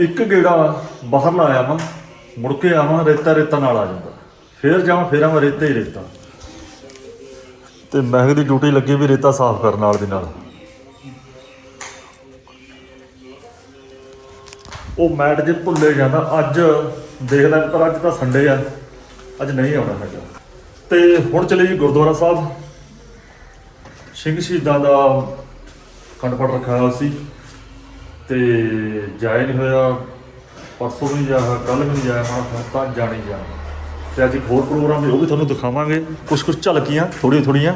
ਇੱਕ ਗੇੜਾ ਬਾਹਰ ਲਾਇਆ ਮੈਂ ਮੁੜ ਕੇ ਆਵਾਂ, ਰੇਤਾ ਰੇਤਾ ਨਾਲ ਆ ਜਾਂਦਾ। ਫੇਰ ਜਾਵਾਂ, ਫੇਰ ਆਵਾਂ, ਰੇਤਾ ਹੀ ਰੇਤਾ। ਤੇ ਮਹਿਕ ਦੀ ਡਿਊਟੀ ਲੱਗੀ ਵੀ ਰੇਤਾ ਸਾਫ਼ ਕਰਨ ਨਾਲ ਦੀ ਨਾਲ। ਉਹ ਮੈਟ ਜੇ ਭੁੱਲੇ ਜਾਂਦਾ, ਅੱਜ ਦੇਖਦਾ ਪਰ ਅੱਜ ਤਾਂ ਸੰਡੇ ਆ, ਅੱਜ ਨਹੀਂ ਆਉਣਾ ਹੈਗਾ। ਤੇ ਹੁਣ ਚਲੇ ਜੀ ਗੁਰਦੁਆਰਾ ਸਾਹਿਬ। ਸਿੰਘ ਸ਼ਹੀਦਾਂ ਦਾ ਖੰਡ ਪਾਠ ਰੱਖਿਆ ਹੋਇਆ ਸੀ। ਤੇ ਜਾਇਆ ਨਹੀਂ ਹੋਇਆ ਪਰਸੋਂ ਵੀ ਜਾਇਆ ਕੱਲ ਵੀ ਜਾਇਆ ਹੁਣ ਤਾਂ ਜਾਣੀ ਜਾਣਾ ਤੇ ਅੱਜ ਇੱਕ ਹੋਰ ਪ੍ਰੋਗਰਾਮ ਹੈ ਉਹ ਵੀ ਤੁਹਾਨੂੰ ਦਿਖਾਵਾਂਗੇ। ਕੁਝ ਕੁਝ ਝਲਕੀਆਂ ਥੋੜੀਆਂ ਥੋੜੀਆਂ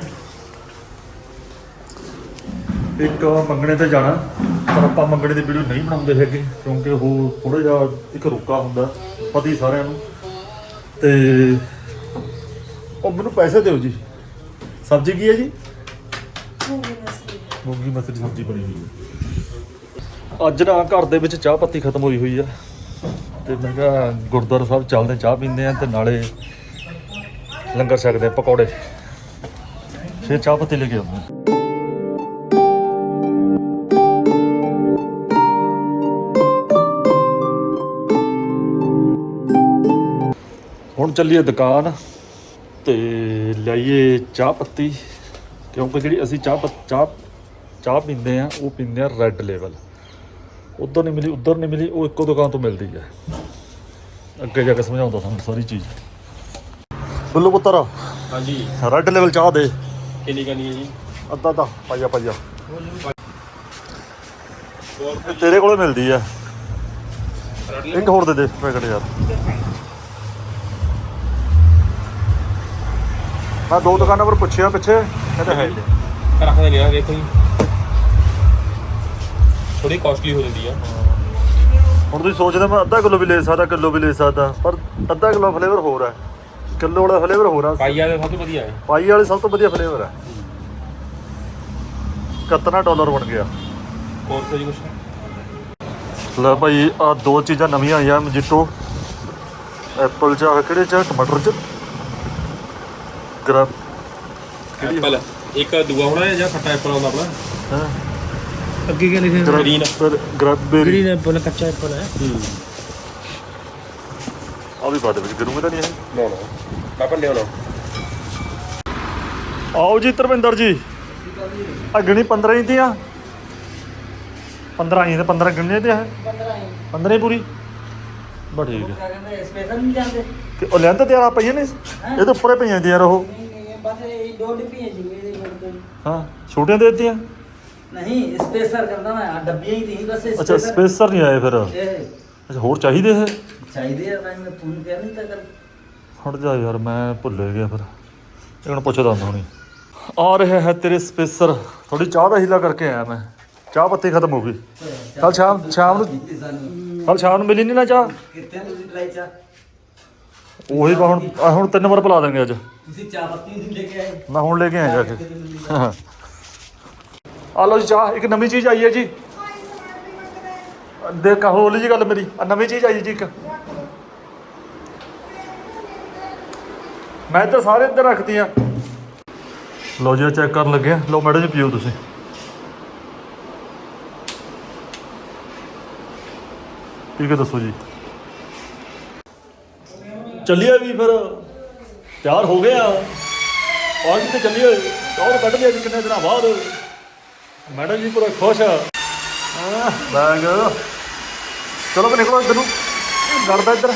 ਇੱਕ ਮੰਗਣੇ ਤੇ ਜਾਣਾ ਪਰ ਆਪਾਂ ਮੰਗਣੇ ਦੀ ਵੀਡੀਓ ਨਹੀਂ ਬਣਾਉਂਦੇ ਹੈਗੇ ਕਿਉਂਕਿ ਉਹ ਥੋੜਾ ਜਿਹਾ ਇੱਕ ਰੁਕਾ ਹੁੰਦਾ ਪਤਾ ਹੀ ਸਾਰਿਆਂ ਨੂੰ। ਤੇ ਉਹ ਮੈਨੂੰ ਪੈਸੇ ਦਿਓ ਜੀ। ਸਬਜ਼ੀ ਕੀ ਹੈ ਜੀ? ਮੂੰਗੀ ਮਸਰੀ। ਸਬਜ਼ੀ ਬਣੀ ਹੋਈ ਹੈ। ਅੱਜ ਨਾ ਘਰ ਦੇ ਵਿੱਚ ਚਾਹ ਪੱਤੀ ਖਤਮ ਹੋਈ ਹੋਈ ਆ। ਤੇ ਮੈਂ ਕਿਹਾ ਗੁਰਦੁਆਰਾ ਸਾਹਿਬ ਚੱਲਦੇ ਚਾਹ ਪੀਂਦੇ ਆ ਤੇ ਨਾਲੇ ਲੰਗਰ ਛਕਦੇ ਪਕੌੜੇ। ਫਿਰ ਚਾਹ ਪੱਤੀ ਲੈ ਕੇ ਆਉਂਦੇ ਹੁਣ ਚੱਲੀਏ ਦੁਕਾਨ ਤੇ ਲਈਏ ਚਾਹ ਪੱਤੀ। ਕਿਉਂਕਿ ਜਿਹੜੀ ਅਸੀਂ ਚਾਹ ਪੱਤ- ਚਾਹ ਚਾਹ ਪੀਂਦੇ ਆ, ਉਹ ਪੀਂਦੇ ਆ ਰੈੱਡ ਲੈਵਲ ਉਧਰ ਨਹੀਂ ਮਿਲੀ ਉਧਰ ਨਹੀਂ ਮਿਲੀ ਉਹ ਇੱਕੋ ਦੁਕਾਨ ਤੋਂ ਮਿਲਦੀ ਹੈ। ਅੱਗੇ ਜਾ ਕੇ ਸਮਝਾਉਂਦਾ ਤੁਹਾਨੂੰ ਸਾਰੀ ਚੀਜ਼। ਬੱਲੂ ਪੁੱਤਰ ਹਾਂਜੀ। ਰੈੱਡ ਲੈਵਲ ਚਾਹ ਦੇ। ਕਿੰਨੀ ਕਰਨੀ ਹੈ ਜੀ? ਅੱਧਾ ਅੱਧਾ ਪਾਈਆ ਪਾਈਆ। ਇਹ ਤੇਰੇ ਕੋਲੇ ਮਿਲਦੀ ਆ ਇੱਕ ਹੋਰ ਦੇ ਦੇ ਪੈਕਟ ਯਾਰ। ਮੈਂ ਦੋ ਦੁਕਾਨਾਂ ਪਰ ਪੁੱਛਿਆ ਪਿੱਛੇ ਕਹਿੰਦੇ ਹੈ ਨਹੀਂ। ਰੱਖਦੇ ਨਹੀਂ ਆ ਦੇਖੋ ਜੀ। ਥੋੜੀ ਕਾਸਟਲੀ ਹੋ ਜਾਂਦੀ ਆ। ਹੁਣ ਤੁਸੀਂ ਸੋਚਦੇ ਮੈਂ ਅੱਧਾ ਕਿਲੋ ਵੀ ਲੈ ਸਕਦਾ ਕਿਲੋ ਵੀ ਲੈ ਸਕਦਾ ਪਰ ਅੱਧਾ ਕਿਲੋ ਫਲੇਵਰ ਹੋਰ ਹੈ ਕਿਲੋ ਵਾਲਾ ਫਲੇਵਰ ਹੋਰ ਆ। ਪਾਈਆ ਦਾ ਸਭ ਤੋਂ ਵਧੀਆ ਹੈ ਪਾਈ ਵਾਲੇ ਸਭ ਤੋਂ ਵਧੀਆ ਫਲੇਵਰ ਹੈ 71 ਡਾਲਰ ਬਣ ਗਿਆ। ਕੋਰਸ ਹੈ ਜੀ ਕੁਛ ਲੈ ਭਾਈ ਆ ਦੋ ਚੀਜ਼ਾਂ ਨਵੀਆਂ ਆਈਆਂ ਮਜੀਟੋ ਐਪਲ ਚ ਆਹ ਕਿਹੜੇ ਚ ਟਮਾਟਰ ਚ। ਗ੍ਰੈਪ ਐਪਲ ਇੱਕ ਦੂਆ ਹੋਣਾ ਹੈ ਜਾਂ ਖੱਟਾ ਐਪਲ ਆਉਂਦਾ ਆਪਣਾ? ਹਾਂ? ਅੱਗੇ ਕੀ ਲਿਖਿਆ Green. ਗ੍ਰੈਬੇਰੀ ਗ੍ਰੀਨ ਐਪਲ ਕੱਚਾ ਐਪਲ ਹੈ। ਹੂੰ। ਆ ਵੀ ਬਾਅਦ ਵਿੱਚ ਕਰੂੰਗਾ ਤਾਂ ਨਹੀਂ ਇਹ? ਨਾ ਨਾ ਕਾਪਨ ਲਿਆਉਣਾ ਆਓ ਜੀ ਧਰਮਿੰਦਰ ਜੀ। ਅਗਣੀ 15 ਹੀ ਦੀਆਂ 15 ਹੀ ਤੇ 15 ਗਿਣਨੇ ਤੇ ਹੈ। 15 ਹੀ ਪੂਰੀ। ਬਾ ਠੀਕ ਹੈ। ਕਹਿੰਦੇ ਸਪੈਸ਼ਲ ਨਹੀਂ ਜਾਂਦੇ ਕਿ ਉਹ ਲੈਂਦੇ ਤੇ ਆ ਪਈਆਂ ਨੇ ਇਹ ਤਾਂ ਉੱਪਰੇ ਪਈਆਂ ਦੀਆਂ ਉਹ। ਨਹੀਂ ਨਹੀਂ ਬਸ ਇਹ ਦੋ ਡੱਬੀਆਂ ਜੀ ਇਹਦੇ ਕੋਲ ਕੋਈ ਹਾਂ ਛੋਟੀਆਂ ਦੇ ਦਿੱਤੀਆਂ। ਨਹੀਂ ਸਪੇਸਰ ਕਰਦਾ ਮੈਂ। ਆਹ ਡੱਬੀਆਂ ਹੀ ਸੀ ਬਸ ਅੱਛਾ ਸਪੇਸਰ ਨਹੀਂ ਆਏ ਫਿਰ। ਇਹ ਅੱਛਾ ਹੋਰ ਚਾਹੀਦੇ ਹੈ ਚਾਹੀਦੇ ਆ ਮੈਂ ਤੁਹਾਨੂੰ ਕਹਿ ਨਹੀਂ ਤਾਂ ਕਰ ਹਟ ਜਾ ਯਾਰ ਮੈਂ ਭੁੱਲ ਗਿਆ ਫਿਰ। ਇਹ ਹੁਣ ਪੁੱਛਦਾ ਹੁੰਦਾ ਹੁਣੀ। ਆ ਰਿਹਾ ਹੈ ਤੇਰੇ ਸਪੇਸਰ ਥੋੜੀ ਚਾਹ ਦਾ ਹੀਲਾ ਕਰਕੇ ਆਇਆ ਮੈਂ। ਚਾਹ ਪੱਤੀ ਖਤਮ ਹੋ ਗਈ। ਕੱਲ ਸ਼ਾਮ ਸ਼ਾਮ ਨੂੰ ਕੱਲ ਸ਼ਾਮ ਨੂੰ ਮਿਲੀ ਨਹੀਂ ਨਾ ਚਾਹ? ਕਿੱਥੇ ਤੁਸੀਂ ਪਲਾਈ ਚਾ ਉਹੀ ਬਾ ਹੁਣ ਆਹ ਹੁਣ ਤਿੰਨ ਵਾਰ ਪਿਲਾ ਦਾਂਗੇ ਅੱਜ। ਤੁਸੀਂ ਚਾਹ ਪੱਤੀ ਨਹੀਂ ਲੈ ਕੇ ਆਏ। ਮੈਂ ਹੁਣ ਲੈ ਕੇ ਆਇਆ ਜਾ ਕੇ। ਹਾਂ। ਆ ਲਓ ਜੀ, ਚਾਹ, ਇੱਕ ਨਵੀਂ ਚੀਜ਼ ਆਈ ਹੈ ਜੀ। ਦੇ ਕਹੋ ਲਈ ਜੀ ਗੱਲ ਮੇਰੀ ਆ ਨਵੀਂ ਚੀਜ਼ ਆਈ ਜੀ ਇੱਕ। ਮੈਂ ਤਾਂ ਸਾਰੇ ਇੱਧਰ ਰੱਖਦੀ ਆ ਲਓ ਜੀ ਚੈੱਕ ਕਰਨ ਲੱਗੇ ਲਓ ਮੈਡਮ ਜੀ, ਪੀਓ ਤੁਸੀਂ। ਠੀਕ ਹੈ ਦੱਸੋ ਜੀ। ਚੱਲੀਏ ਵੀ ਫਿਰ। ਤਿਆਰ ਹੋ ਗਿਆ ਆ। ਤੇ ਚੱਲੀਏ। ਟੌਰ ਕੱਢ ਲਿਆ ਜੀ ਕਿੰਨੇ ਦਿਨਾਂ ਬਾਅਦ। ਮੈਡਮ ਜੀ ਪੂਰਾ ਖੁਸ਼ ਆ। ਬੈਗ ਚਲੋ ਵੀ ਨਿਕਲੋ ਇੱਧਰ ਨੂੰ। ਗੜਦਾ ਇੱਧਰ।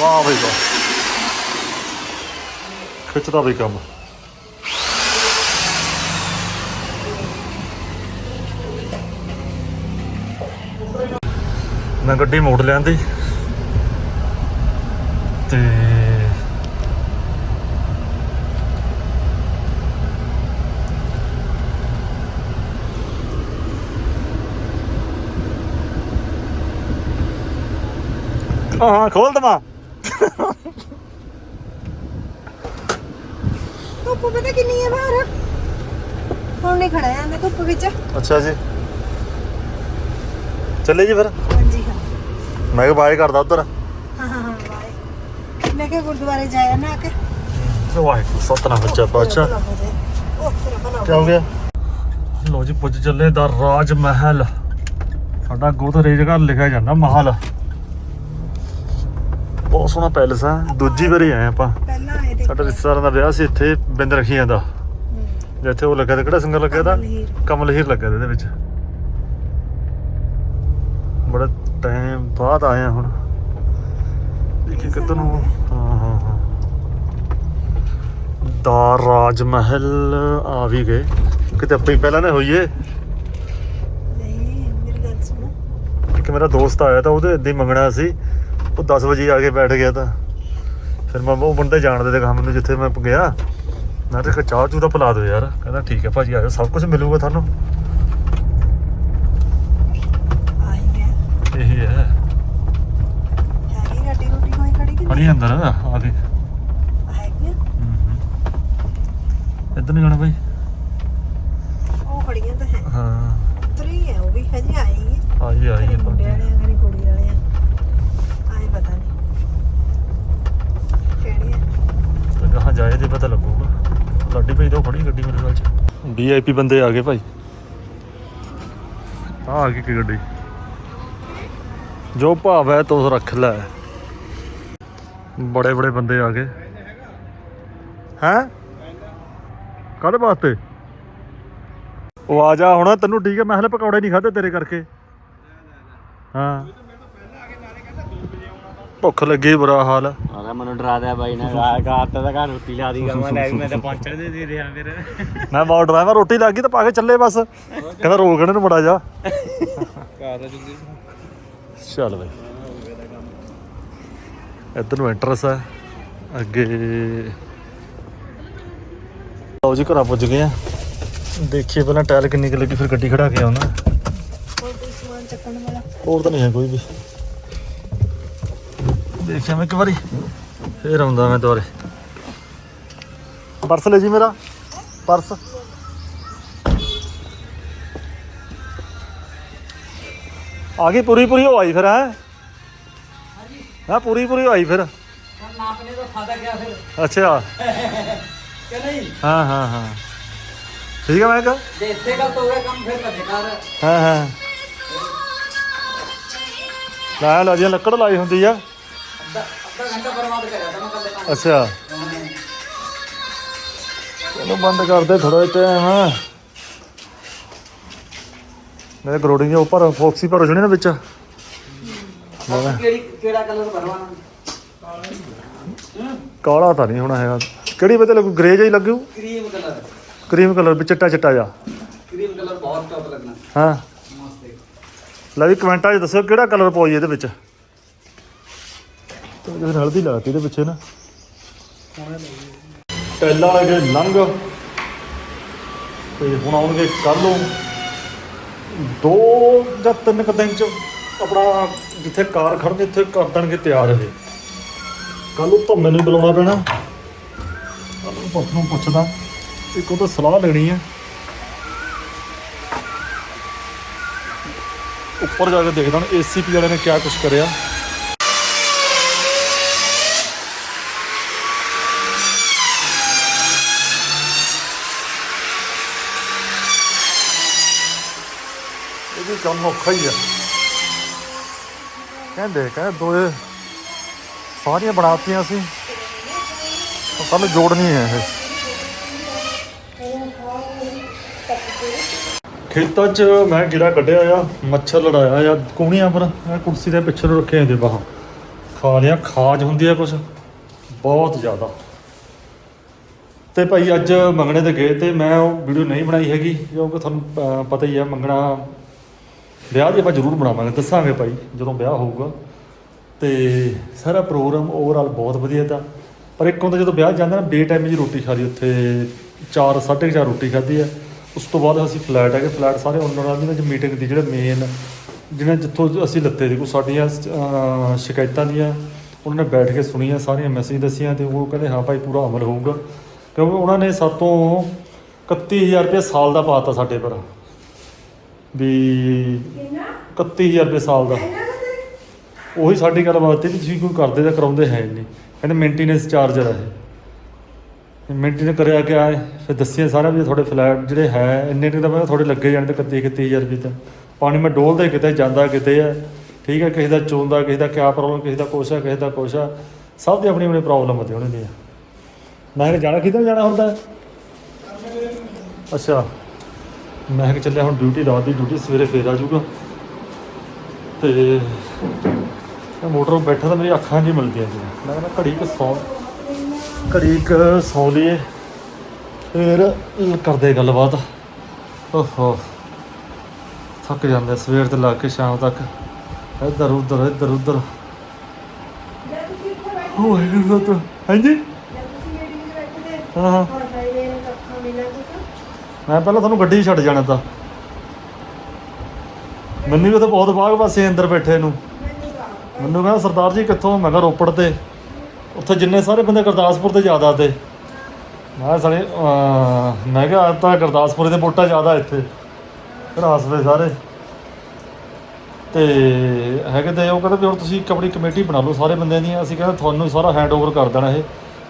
ਵਾਹ ਬਈ ਵਾਹ। ਖਿੱਚਦਾ ਬਈ ਕੰਮ। ਮੈਂ ਗੱਡੀ ਮੋੜ ਲਿਆਂਦੀ। ਤੇ ਹਾਂ ਖੋਲ ਦਮਾ ਧੁੱਪ ਪਤਾ ਕਿੰਨੀ ਹੈ ਬਾਹਰ? ਹੁਣ ਨਹੀਂ ਖੜਾ ਜਾਂਦਾ ਧੁੱਪ ਵਿੱਚ। ਅੱਛਾ ਜੀ। ਚੱਲੇ ਜੀ ਫਿਰ। ਹਾਂਜੀ ਹਾਂ। ਮੈਂ ਕਿਹਾ ਬਾਏ ਕਰਦਾ ਉਧਰ। ਹਾਂ ਹਾਂ। ਮੈਂ ਕਿਹਾ ਗੁਰਦੁਆਰੇ ਜਾਇਆ ਨਾ ਕਿ। ਵਾਹਿਗੁਰੂ ਸਤਨਾਮ ਬੱਚਾ ਪਾਤਸ਼ਾਹ। ਉਹ ਤੇਰਾ ਭਲਾ ਕੀ ਹੋ ਗਿਆ? ਲੋ ਜੀ ਪੁੱਜ ਚੱਲੇ ਦਾ ਰਾਜ ਮਹਿਲ। ਸਾਡਾ ਗੋਦਰੇਜ ਘਰ ਲਿਖਿਆ ਜਾਂਦਾ ਮਹਲ। ਬਹੁਤ ਸੋਹਣਾ ਪੈਲਸ ਆ ਦੂਜੀ ਵਾਰੀ ਆਏ ਆਪਾਂ। ਪਹਿਲਾਂ ਆਏ ਤੇ ਸਾਡਾ ਰਿਸ਼ਤੇਦਾਰਾਂ ਦਾ ਵਿਆਹ ਸੀ ਇੱਥੇ ਬਿੰਦ ਰਖੀਆਂ ਦਾ। ਜਿੱਥੇ ਉਹ ਲੱਗਾ ਤੇ ਕਿਹੜਾ ਸਿੰਗਰ ਲੱਗਾ ਦਾ ਕਮਲ ਹੀਰ। ਲੱਗਾ ਇਹਦੇ ਵਿੱਚ। ਬੜਾ ਟਾਈਮ ਬਾਅਦ ਆਇਆ ਹੁਣ। ਦੇਖੀ ਕਿੱਧਰ ਨੂੰ? ਹਾਂ ਹਾਂ ਹਾਂ। ਦਾ ਰਾਜ ਮਹਿਲ ਆ ਵੀ ਗਏ। ਕਿਤੇ ਆਪਾਂ ਹੀ ਪਹਿਲਾਂ ਨਾ ਹੋਈਏ। ਨਹੀਂ ਮੇਰੀ ਗੱਲ ਸੁਣੋ। ਇੱਕ ਮੇਰਾ ਦੋਸਤ ਆਇਆ ਤਾਂ ਉਹਦੇ ਇੱਦਾਂ ਹੀ ਮੰਗਣਾ ਸੀ। ਉਹ 10 ਵਜੇ ਆ ਕੇ ਬੈਠ ਗਿਆ ਤਾਂ। ਫਿਰ ਮੈਂ ਉਹ ਬੰਦੇ ਜਾਣਦੇ ਤੇ ਕਹਾ ਮੈਨੂੰ ਜਿੱਥੇ ਮੈਂ ਗਿਆ। ਮੈਂ ਤੇ ਚਾਹ ਚੂ ਦਾ ਪਿਲਾ ਦਿਓ ਯਾਰ। ਕਹਿੰਦਾ ਠੀਕ ਹੈ ਭਾਜੀ ਆਜੋ ਸਭ ਕੁਝ ਮਿਲੂਗਾ ਤੁਹਾਨੂੰ ਆਈ ਗਿਆ ਇਹੀ ਹੈ ਹੈਗੀ ਗੱਡੀ ਰੋਟੀ ਕੋਈ ਖੜੀ ਅੰਦਰ ਆ ਕੇ? ਇੱਧਰ ਨਹੀਂ ਜਾਣਾ ਭਾਈ ਉਹ ਖੜੀਆਂ ਤਾਂ ਹੈ। ਹਾਂ। ਉਤਰੀ ਹੈ ਉਹ ਵੀ ਹਜੇ ਆਈ ਹੈ ਆਈ ਆਈ ਕਦੇ ਮੁੰਡੇ ਵਾਲੇ ਆ ਕਦੇ ਕੁੜੀ ਵਾਲੇ ਆ। ਆਏ ਪਤਾ ਨਹੀਂ ਕਿਹੜੀ ਹੈ ਤੇ ਕਹਾਂ ਜਾਏ ਤੇ ਪਤਾ ਲੱਗੂਗਾ। ਲਾਡੀ ਭਾਈ ਤਾਂ ਖੜੀ ਗੱਡੀ ਮੇਰੇ ਨਾਲ ਚ। ਵੀਆਈਪੀ ਬੰਦੇ ਆ ਗਏ ਭਾਈ। ਆ ਆ ਗਈ ਕੀ ਗੱਡੀ। ਜੋ ਭਾਵ ਹੈ ਤੋ ਰੱਖ ਲੈ। ਬੜੇ ਬੜੇ ਬੰਦੇ ਆ ਗਏ। ਹੈਂ? ਕਾਹਦੇ ਵਾਸਤੇ? ਉਹ ਆ ਜਾ ਹੁਣ ਤੈਨੂੰ ਠੀਕ ਹੈ ਮੈਂ ਹਲੇ ਪਕੌੜੇ ਨਹੀਂ ਖਾਦੇ ਤੇਰੇ ਕਰਕੇ। ਹਾਂ। ਭੁੱਖ ਲੱਗੀ ਬੁਰਾ ਹਾਲ। ਆਗਾ ਮੈਨੂੰ ਡਰਾ ਦਿਆ ਬਾਈ ਨੇ ਰਾਤ ਤਾਂ ਘਰ ਰੋਟੀ ਲਾ ਦੀ ਗਾਵਾਂ ਲੈ ਮੈਂ ਤਾਂ ਪਹੁੰਚਣ ਦੇ ਦੇ ਰਿਹਾ ਫਿਰ। ਮੈਂ ਬਾਲ ਡਰਾਈਵਰ ਰੋਟੀ ਲੱਗ ਗਈ ਤਾਂ ਪਾ ਕੇ ਚੱਲੇ ਬਸ। ਕਹਿੰਦਾ ਰੋਕ ਇਹਨੂੰ ਬੜਾ ਜਾ। ਘਰ ਦਾ ਜੁਗੀ। ਚੱਲ ਬਈ। ਇੱਧਰ ਨੂੰ ਐਂਟਰਸ ਹੈ ਅੱਗੇ ਲਓ ਜੀ ਘਰਾਂ ਪੁੱਜ ਗਏ ਆ। ਦੇਖੀਏ ਪਹਿਲਾਂ ਟਾਇਰ ਕਿੰਨੀ ਕੁ ਲੱਗੀ ਫਿਰ ਗੱਡੀ ਖੜਾ ਕੇ ਆਉਣਾ। ਹੋਰ ਤਾਂ ਨਹੀਂ ਹੈ ਕੋਈ ਵੀ। ਦੇਖਿਆ ਮੈਂ ਇੱਕ ਵਾਰੀ ਫੇਰ ਆਉਂਦਾ ਮੈਂ ਦੁਬਾਰੇ। ਪਰਸ ਲੈ ਜੀ ਮੇਰਾ ਪਰਸ। ਆ ਗਈ ਪੂਰੀ ਪੂਰੀ ਹੋ ਆਈ ਫਿਰ ਹੈ? ਹਾਂ ਪੂਰੀ ਪੂਰੀ ਹੋਈ ਫਿਰ। ਫਿਰ? ਅੱਛਾ। ਕਿ ਨਹੀਂ? ਹਾਂ ਹਾਂ ਹਾਂ। ਠੀਕ ਹੈ ਮੈਂ ਕਿਹਾ ਜੇ ਇੱਥੇ ਗਲਤ ਹੋ ਗਿਆ ਕੰਮ ਫਿਰ ਭੱਜੇ ਕਰ ਹਾਂ ਹਾਂ। ਲੈ ਲਾ ਜੀ ਲੱਕੜ ਲਾਈ ਹੁੰਦੀ ਆ। ਅੱਧਾ ਅੱਧਾ ਘੰਟਾ ਬਰਬਾਦ ਕਰਿਆ ਤਾਂ ਮੈਂ ਕੱਲੇ ਕੰਮ ਅੱਛਾ। ਇਹਨੂੰ ਬੰਦ ਕਰ ਦੇ ਥੋੜਾ ਟਾਈਮ ਮੇਰੇ ਗਰੋਡਿੰਗ ਦੇ ਉੱਪਰ ਫੋਕਸੀ ਭਰ ਜਣੇ ਨਾ ਵਿੱਚ। ਕਿਹੜੀ ਕਿਹੜਾ ਕਲਰ ਭਰਵਾਣਾ ਕਾਲਾ ਤਾਂ ਨਹੀਂ ਹੋਣਾ ਹੈਗਾ। ਕਿਹੜੀ ਬਤੇ ਲੱਗੂ? ਗ੍ਰੇ ਜਿਹਾ ਹੀ ਲੱਗੂ? Cream colour. ਕਰੀਮ ਕਲਰ ਵਿੱਚ ਚਿੱਟਾ ਚਿੱਟਾ ਜਾ ਕਰੀਮ ਕਲਰ ਬਹੁਤ ਟੌਪ ਲੱਗਣਾ। ਹਾਂ। ਲੈ ਵੀ ਕਮੈਂਟਾਂ 'ਚ ਦੱਸਿਓ ਕਿਹੜਾ ਕਲਰ ਪਾਈ ਇਹਦੇ ਵਿੱਚ। ਤੇ ਜਿਹਨੇ ਹਲਦੀ ਲਾਤੀ ਇਹਦੇ ਪਿੱਛੇ ਨਾ। ਟੈਲਾਂ ਵਾਲੇ ਜਿਹੜੇ ਲੰਘ ਤੇ ਹੁਣ ਆਉਣਗੇ ਕੱਲ ਦੋ ਜਾਂ ਤਿੰਨ ਕੁ ਦਿਨ ਚ। ਆਪਣਾ ਜਿੱਥੇ ਕਾਰ ਖੜਨੀ ਉੱਥੇ ਕਰ ਦੇਣਗੇ ਤਿਆਰ ਇਹ ਕੱਲ ਨੂੰ ਤਾਂ ਨੂੰ ਬੁਲਾਉਣਾ ਪੈਣਾ। ਕੱਲ ਨੂੰ ਪੁੱਛ ਨੂੰ ਪੁੱਛਦਾ, ਇੱਕ ਉਹ ਤਾਂ ਸਲਾਹ ਲੈਣੀ ਹੈ। ਉੱਪਰ ਜਾ ਕੇ ਦੇਖਦਾ ਹਾਂ ਏਸੀਪੀ ਵਾਲਿਆਂ ਨੇ ਕਿਆ ਕੁਝ ਕਰਿਆ। ਇਹ ਵੀ ਕੰਮ ਔਖਾ ਹੀ ਆ ਕਹਿੰਦੇ ਕਹਿੰਦੇ ਦੋਏ ਸਾਰੀਆਂ ਬਣਾਤੀਆਂ ਸੀ ਕੱਲ ਜੋੜਨੀ ਹੈ ਇਹ। ਖੇਤਾਂ 'ਚ ਮੈਂ ਗਿਰਾ ਕੱਢਿਆ ਆ, ਮੱਛਰ ਲੜਾਇਆ ਆ ਕੂਣੀਆਂ ਪਰ ਮੈਂ ਕੁਰਸੀ ਦੇ ਪਿੱਛੇ ਨੂੰ ਰੱਖੇ ਹੁੰਦੇ ਬਾਹਾਂ। ਖਾ ਲਿਆ, ਖਾਜ ਹੁੰਦੀ ਆ ਕੁਛ, ਬਹੁਤ ਜ਼ਿਆਦਾ। ਤੇ ਭਾਈ ਅੱਜ ਮੰਗਣੇ ਤੇ ਗਏ ਤੇ ਮੈਂ ਉਹ ਵੀਡੀਓ ਨਹੀਂ ਬਣਾਈ ਹੈਗੀ, ਕਿਉਂਕਿ ਤੁਹਾਨੂੰ ਪਤਾ ਹੀ ਆ ਮੰਗਣਾ ਵਿਆਹ ਦੀ ਆਪਾਂ ਜ਼ਰੂਰ ਬਣਾਵਾਂਗੇ, ਦੱਸਾਂਗੇ ਭਾਈ ਜਦੋਂ ਵਿਆਹ ਹੋਊਗਾ। ਤੇ ਸਾਰਾ ਪ੍ਰੋਗਰਾਮ ਓਵਰਆਲ ਬਹੁਤ ਵਧੀਆ ਤਾਂ। ਪਰ ਇੱਕ ਹੁੰਦਾ ਜਦੋਂ ਵਿਆਹ ਜਾਂਦਾ ਨਾ ਬੇ ਟਾਈਮ ਜੀ ਰੋਟੀ ਖਾ ਲਈ, ਉੱਥੇ 4 4:30 ਰੋਟੀ ਖਾਧੀ ਆ। ਉਸ ਤੋਂ ਬਾਅਦ ਅਸੀਂ ਫਲੈਟ ਹੈਗੇ ਫਲੈਟ ਸਾਰੇ ਓਨਰਾਂ ਦੀ 'ਚ ਮੀਟਿੰਗ ਦੀ ਜਿਹੜੇ ਮੇਨ ਜਿਹਨਾਂ ਜਿੱਥੋਂ ਅਸੀਂ ਲੱਤੇ ਸੀ ਕੋਈ ਸਾਡੀਆਂ ਸ਼ਿਕਾਇਤਾਂ ਦੀਆਂ, ਉਹਨਾਂ ਨੇ ਬੈਠ ਕੇ ਸੁਣੀਆਂ, ਸਾਰੀਆਂ ਮੈਸੇਜ ਦੱਸੀਆਂ ਤੇ ਉਹ ਕਹਿੰਦੇ, ਹਾਂ ਭਾਈ, ਪੂਰਾ ਅਮਲ ਹੋਊਗਾ। ਕਿਉਂਕਿ ਉਹਨਾਂ ਨੇ ਸਾਤੋਂ 31000 ਰੁਪਏ ਸਾਲ ਦਾ ਪਾਤਾ ਸਾਡੇ ਪਰ। ਵੀ 31000 ਰੁਪਏ ਸਾਲ ਦਾ। ਉਹੀ ਸਾਡੀ ਗੱਲਬਾਤ ਤੇ ਵੀ ਤੁਸੀਂ ਕੋਈ ਕਰਦੇ ਤਾਂ ਕਰਾਉਂਦੇ ਹੈ ਨਹੀਂ। ਕਹਿੰਦੇ ਮੇਨਟੇਨੈਂਸ ਚਾਰਜਰ ਹੈ। ਇਹ ਮਿੰਟ ਨੇ ਕਰਿਆ ਕਿ ਆਏ ਫਿਰ ਦੱਸਿਆ ਸਾਰਾ ਵੀ ਤੁਹਾਡੇ ਫਲੈਟ ਜਿਹੜੇ ਹੈ ਇੰਨੇ ਕੁ ਤਾਂ ਮੈਂ ਤੁਹਾਡੇ ਲੱਗੇ ਜਾਣ ਤੇ 31 31000 ਰੁਪਏ ਤਾਂ। ਪਾਣੀ ਮੈਂ ਡੋਲਦਾ ਕਿਤੇ ਜਾਂਦਾ ਕਿਤੇ ਆ। ਠੀਕ ਹੈ ਕਿਸੇ ਦਾ ਚੋਂਦਾ ਕਿਸੇ ਦਾ ਕਿਆ ਪ੍ਰੋਬਲਮ ਕਿਸੇ ਦਾ ਕੁਛ ਆ ਕਿਸੇ ਦਾ ਕੁਛ ਆ। ਸਭ ਦੀ ਆਪਣੀ ਆਪਣੀ ਪ੍ਰੋਬਲਮ ਹੁੰਦੀ ਉਹਨਾਂ ਦੀ ਮੈਂ ਜਾਣਾ ਕਿੱਧਰ ਜਾਣਾ ਹੁੰਦਾ? ਅੱਛਾ। ਮੈਂ ਕਿ ਚੱਲਿਆ ਹੁਣ ਡਿਊਟੀ ਰਾਤ ਦੀ ਡਿਊਟੀ ਸਵੇਰੇ ਫੇਰ ਆ ਜਾਊਗਾ। ਤੇ ਇਹ ਮੋਟਰ ਬੈਠਾ ਤਾਂ ਮੇਰੀ ਅੱਖਾਂ ਨਹੀਂ ਮਿਲਦੀਆਂ ਜੀ ਮੈਂ ਕਹਿੰਦਾ ਘੜੀ ਕੁ ਸੌ ਘੜੀ ਇੱਕ ਸੌ ਲਈਏ ਫਿਰ ਕਰਦੇ ਗੱਲਬਾਤ। ਓਹੋ ਥੱਕ ਜਾਂਦੇ ਸਵੇਰ ਤੋਂ ਲਾ ਕੇ ਸ਼ਾਮ ਤੱਕ। ਇੱਧਰ ਉੱਧਰ ਇੱਧਰ ਉੱਧਰ। ਹੋਏ ਹਾਂਜੀ? ਬੈਠੇ ਤੇ ਹਾਂ ਹਾਂ ਹੁਣ ਹਾਈਵੇ ਨੂੰ ਕੱਖਾਂ ਮਿਲਿਆ ਕੁਛ ਮੈਂ ਪਹਿਲਾਂ ਤੁਹਾਨੂੰ ਗੱਡੀ 'ਚ ਛੱਡ ਜਾਣਾ ਤਾਂ। ਮੈਨੂੰ ਵੀ ਉੱਥੇ ਬਹੁਤ ਬਾਗ ਪਾਸੇ ਅੰਦਰ ਬੈਠੇ ਨੂੰ। ਮੈਨੂੰ ਕਹਿੰਦਾ, ਸਰਦਾਰ ਜੀ ਕਿੱਥੋਂ? ਮੈਂ ਕਿਹਾ, ਰੋਪੜ ਤੇ। ਉੱਥੇ ਜਿੰਨੇ ਸਾਰੇ ਬੰਦੇ ਗੁਰਦਾਸਪੁਰ ਤੇ ਜ਼ਿਆਦਾ ਤੇ। ਮੈਂ ਕਿਹਾ, ਸਾਲੇ ਮੈਂ ਕਿਹਾ ਤਾਂ ਗੁਰਦਾਸਪੁਰ ਦੇ ਵੋਟਾਂ ਜ਼ਿਆਦਾ ਇੱਥੇ। ਘਰਾਸਵੇ ਸਾਰੇ। ਤੇ ਹੈਗੇ ਤੇ ਉਹ ਕਹਿੰਦੇ ਵੀ ਹੁਣ ਤੁਸੀਂ ਇੱਕ ਆਪਣੀ ਕਮੇਟੀ ਬਣਾ ਲਓ ਸਾਰੇ ਬੰਦਿਆਂ ਦੀ ਅਸੀਂ ਕਹਿੰਦੇ, ਤੁਹਾਨੂੰ ਸਾਰਾ ਹੈਂਡਓਵਰ ਕਰ ਦੇਣਾ ਇਹ।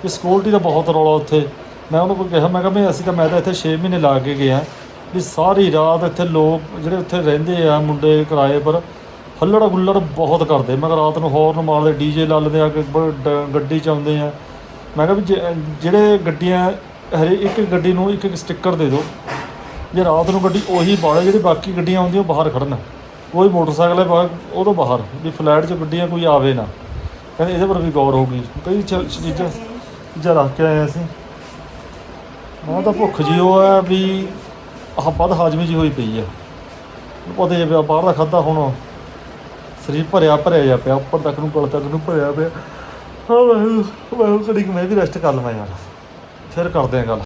ਇਹ ਸਿਕਿਉਰਿਟੀ ਦਾ ਬਹੁਤ ਰੌਲਾ ਉੱਥੇ। ਮੈਂ ਉਹਨੂੰ ਕੋਈ ਕਿਹਾ ਮੈਂ ਕਿਹਾ ਵੀ ਅਸੀਂ ਤਾਂ ਮੈਂ ਤਾਂ ਇੱਥੇ 6 ਮਹੀਨੇ ਲਾ ਕੇ ਗਿਆ ਵੀ ਸਾਰੀ ਰਾਤ ਇੱਥੇ ਲੋਕ ਜਿਹੜੇ ਉੱਥੇ ਰਹਿੰਦੇ ਆ ਮੁੰਡੇ ਕਿਰਾਏ ਪਰ ਹੱਲੜ ਗੁੱਲੜ ਬਹੁਤ ਕਰਦੇ। ਮੈਂ ਕਿਹਾ ਰਾਤ ਨੂੰ ਹੌਰਨ ਮਾਰਦੇ ਡੀਜੇ ਲਾਲਦੇ ਆ ਗੱਡੀ ਚ ਆਉਂਦੇ ਆ। ਮੈਂ ਕਿਹਾ ਵੀ ਜਿਹੜੇ ਗੱਡੀਆਂ ਹਰੇ ਇੱਕ ਗੱਡੀ ਨੂੰ ਇੱਕ ਇੱਕ ਸਟicker ਦੇ ਦਿਓ। ਜੇ ਰਾਤ ਨੂੰ ਗੱਡੀ ਉਹੀ ਬਾੜੇ ਜਿਹੜੀ ਬਾਕੀ ਗੱਡੀਆਂ ਆਉਂਦੀਆਂ ਉਹ ਬਾਹਰ ਖੜਨ। ਕੋਈ ਮੋਟਰਸਾਈਕਲ ਹੈ ਬਾਹਰ ਉਹ ਤੋਂ ਬਾਹਰ ਵੀ ਫਲੈਟ 'ਚ ਗੱਡੀਆਂ ਕੋਈ ਆਵੇ ਨਾ। ਕਹਿੰਦੇ ਇਹਦੇ ਪਰ ਵੀ ਗੌਰ ਹੋਊਗੀ। ਕਈ ਚੀਜ਼ਾਂ ਰੱਖ ਕੇ ਆਏ ਅਸੀਂ। ਮੈਂ ਤਾਂ ਭੁੱਖ ਜੀ ਉਹ ਹੈ ਵੀ ਆਹ ਵੱਧ ਹਾਜ਼ਮੀ ਜੀ ਹੋਈ ਪਈ ਆ। ਉਹਦੇ ਜੇ ਪਿਆ ਬਾਹਰ ਦਾ ਖਾਦਾ ਹੁਣ ਸਰੀਰ ਭਰਿਆ ਭਰਿਆ ਜਾ ਪਿਆ, ਉੱਪਰ ਤੱਕ ਨੂੰ ਗਲ ਤੱਕ ਨੂੰ ਭਰਿਆ ਪਿਆ। ਹਾਂ ਮੈਂ ਮੈਂ ਘੜੀ ਮੈਂ ਵੀ ਰੈਸਟ ਕਰ ਲਵਾਂ ਯਾਰ। ਫਿਰ ਕਰਦੇ ਆ ਗੱਲ।